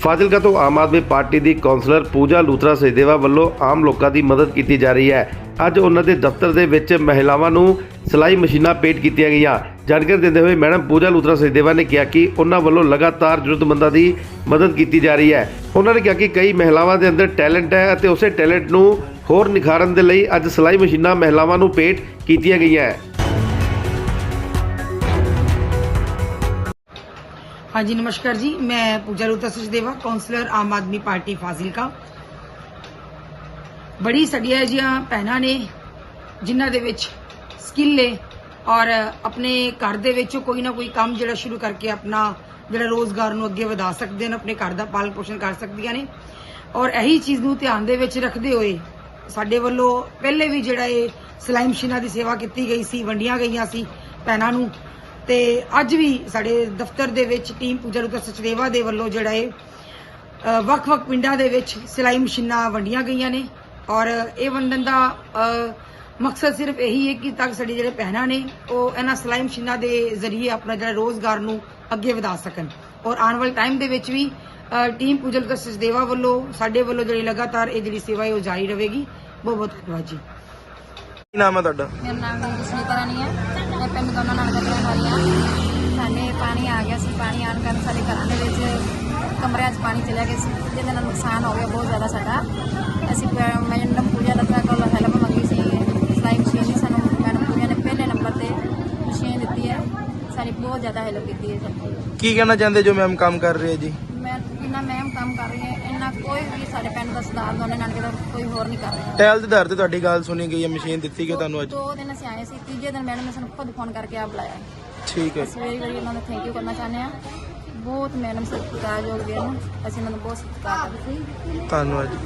ਫਾਜ਼ਿਲਕਾ ਤੋਂ ਆਮ ਆਦਮੀ ਪਾਰਟੀ ਦੀ ਕੌਂਸਲਰ ਪੂਜਾ ਲੂਥਰਾ ਸਚਦੇਵਾ ਵੱਲੋਂ ਆਮ ਲੋਕਾਂ ਦੀ ਮਦਦ ਕੀਤੀ ਜਾ ਰਹੀ ਹੈ। ਅੱਜ ਉਹਨਾਂ ਦੇ ਦਫ਼ਤਰ ਦੇ ਵਿੱਚ ਮਹਿਲਾਵਾਂ ਨੂੰ ਸਿਲਾਈ ਮਸ਼ੀਨਾਂ ਭੇਟ ਕੀਤੀਆਂ ਗਈਆਂ। ਜਾਣਕਾਰੀ ਦਿੰਦੇ ਹੋਏ ਮੈਡਮ ਪੂਜਾ ਲੂਥਰਾ ਸਚਦੇਵਾ ਨੇ ਕਿਹਾ ਕਿ ਉਹਨਾਂ ਵੱਲੋਂ ਲਗਾਤਾਰ ਜ਼ਰੂਰਤਮੰਦਾਂ ਦੀ ਮਦਦ ਕੀਤੀ ਜਾ ਰਹੀ ਹੈ। ਉਹਨਾਂ ਨੇ ਕਿਹਾ ਕਿ ਕਈ ਮਹਿਲਾਵਾਂ ਦੇ ਅੰਦਰ ਟੈਲੈਂਟ ਹੈ ਅਤੇ ਉਸੇ ਟੈਲੈਂਟ ਨੂੰ ਹੋਰ ਨਿਖਾਰਨ ਦੇ ਲਈ ਅੱਜ ਸਿਲਾਈ ਮਸ਼ੀਨਾਂ ਮਹਿਲਾਵਾਂ ਨੂੰ ਭੇਟ ਕੀਤੀਆਂ ਗਈਆਂ। ਹਾਂਜੀ, ਨਮਸਕਾਰ ਜੀ। ਮੈਂ ਪੂਜਾ ਰੂਤਾ ਸਚਦੇਵਾ ਕਾਉਂਸਲਰ ਆਮ ਆਦਮੀ ਪਾਰਟੀ ਫਾਜ਼ਿਲਕਾ। ਬੜੀ ਸਾਡੀਆਂ ਜਿਹੀਆਂ ਭੈਣਾਂ ਨੇ, ਜਿਨ੍ਹਾਂ ਦੇ ਵਿੱਚ ਸਕਿੱਲ ਹੈ ਔਰ ਆਪਣੇ ਘਰ ਦੇ ਵਿੱਚ ਕੋਈ ਨਾ ਕੋਈ ਕੰਮ ਜਿਹੜਾ ਸ਼ੁਰੂ ਕਰਕੇ ਆਪਣਾ ਜਿਹੜਾ ਰੋਜ਼ਗਾਰ ਨੂੰ ਅੱਗੇ ਵਧਾ ਸਕਦੇ ਨੇ ਆਪਣੇ ਘਰ ਦਾ ਪਾਲਣ ਪੋਸ਼ਣ ਕਰ ਸਕਦੀਆਂ ਨੇ। ਔਰ ਇਹੀ ਚੀਜ਼ ਨੂੰ ਧਿਆਨ ਦੇ ਵਿੱਚ ਰੱਖਦੇ ਹੋਏ ਸਾਡੇ ਵੱਲੋਂ ਪਹਿਲੇ ਵੀ ਜਿਹੜਾ ਇਹ ਸਿਲਾਈ ਮਸ਼ੀਨਾਂ ਦੀ ਸੇਵਾ ਕੀਤੀ ਗਈ ਸੀ, ਵੰਡੀਆਂ ਗਈਆਂ ਸੀ ਭੈਣਾਂ ਨੂੰ। ਤੇ ਅੱਜ ਵੀ ਸਾਡੇ ਦਫ਼ਤਰ ਦੇ ਵਿੱਚ ਟੀਮ ਪੂਜਾ ਰੂਪਾ ਸਚਦੇਵਾ ਦੇ ਵੱਲੋਂ ਜਿਹੜਾ ਇਹ ਅ, ਵੱਖ-ਵੱਖ ਪਿੰਡਾਂ ਦੇ ਵਿੱਚ ਸਿਲਾਈ ਮਸ਼ੀਨਾਂ ਵੰਡੀਆਂ ਗਈਆਂ ਨੇ। ਔਰ ਇਹ ਵੰਡਣ ਦਾ ਮਕਸਦ ਸਿਰਫ ਇਹੀ ਹੈ ਕਿ ਤਾਂ ਕਿ ਸਾਡੇ ਜਿਹੜੇ ਭੈਣਾਂ ਨੇ ਉਹ ਇਹਨਾਂ ਸਿਲਾਈ ਮਸ਼ੀਨਾਂ ਦੇ ਜ਼ਰੀਏ ਆਪਣਾ ਜਿਹੜਾ ਰੋਜ਼ਗਾਰ ਨੂੰ ਅੱਗੇ ਵਧਾ ਸਕਣ। ਔਰ ਆਉਣ ਵਾਲੇ ਟਾਈਮ ਦੇ ਵਿੱਚ ਵੀ ਟੀਮ ਪੂਜਾ ਰੂਪਾ ਸਚਦੇਵਾ ਵੱਲੋਂ ਸਾਡੇ ਵੱਲੋਂ ਜਿਹੜੀ ਲਗਾਤਾਰ ਇਹ ਜਿਹੜੀ ਸੇਵਾ ਹੈ ਉਹ ਜਾਰੀ ਰਹੇਗੀ। ਬਹੁਤ ਬਹੁਤ ਧੰਨਵਾਦ ਜੀ। ਕੀ ਨਾਮ ਹੈ ਤੁਹਾਡਾ? ਮੇਰਾ ਨਾਮ ਜਸਮੀਤ ਰਾਣੀ ਹੈ। ਮੈਂ ਪਿੰਡ ਦੋਨਾ ਨਾਲ ਰਹਿਣ ਵਾਲੀ ਹਾਂ ਸਾਡੇ ਪਾਣੀ ਆ ਗਿਆ ਸੀ, ਪਾਣੀ ਆਉਣ ਕਾਰਨ ਸਾਡੇ ਘਰਾਂ ਦੇ ਵਿੱਚ ਕਮਰਿਆਂ 'ਚ ਪਾਣੀ ਚਲਿਆ ਗਿਆ ਸੀ, ਜਿਹਦੇ ਨਾਲ ਨੁਕਸਾਨ ਹੋ ਗਿਆ ਬਹੁਤ ਜ਼ਿਆਦਾ ਸਾਡਾ। ਅਸੀਂ ਪ- ਮੈਡਮ ਪੂਜਾ ਲੱਗਾ ਕੋਲ ਹੈਲਪ ਮੰਗੀ ਸੀ। ਸਿਲਾਈ ਮਸ਼ੀਨ ਦੀ ਸਾਨੂੰ ਮੈਡਮ ਪੂਜਾ ਨੇ ਪਹਿਲੇ ਨੰਬਰ ਤੇ ਮਸ਼ੀਨ ਦਿੱਤੀ ਹੈ। ਸਾਡੀ ਬਹੁਤ ਜ਼ਿਆਦਾ ਹੈਲਪ ਕੀਤੀ ਹੈ ਸਾਡੀ ਕੀ ਕਹਿਣਾ ਚਾਹੁੰਦੇ ਜੋ ਮੈਮ ਕੰਮ ਕਰ ਰਹੇ ਹੈ ਜੀ ਮੈਂ ਜਿੰਨਾ ਮੈਮ ਕੰਮ ਕਰ ਰਹੀ ਹੈ ਇੰਨਾ ਕੋਈ ਵੀ ਸਾਡੇ ਪਿੰਡ ਦਾ ਸਰਦਾਰ ਦੋਨੇ ਨਾਲ ਕਿਤੇ ਕੋਈ ਹੋਰ ਨਹੀਂ ਕਰ ਰਿਹਾ। ਟੈਲ ਦੇ ਆਧਾਰ ਤੇ ਤੁਹਾਡੀ ਗੱਲ ਸੁਣੀ ਗਈ ਹੈ ਮਸ਼ੀਨ ਦਿੱਤੀ ਗਈ ਤੁਹਾਨੂੰ ਅੱਜ। ਦੋ ਦਿਨ ਅਸੀਂ ਆਏ ਸੀ ਤੀਜੇ ਦਿਨ ਮੈਡਮ ਨੇ ਸਾਨੂੰ ਖੁਦ ਫੋਨ ਕਰਕੇ ਆ ਬੁਲਾਇਆ। ਠੀਕ ਹੈ। ਅਸੀਂ ਵੈਰੀ ਵੈਰੀ ਉਹਨਾਂ ਦਾ ਥੈਂਕ ਯੂ ਕਰਨਾ ਚਾਹੁੰਦੇ ਹਾਂ। ਬਹੁਤ ਮੈਡਮ ਸਤਿਕਾਰਯੋਗ ਵੀ ਹਨ ਅਸੀਂ ਉਹਨਾਂ ਨੂੰ ਬਹੁਤ ਸਤਿਕਾਰ ਕਰਦੇ ਹਾਂ। ਧੰਨਵਾਦ। ਜੀ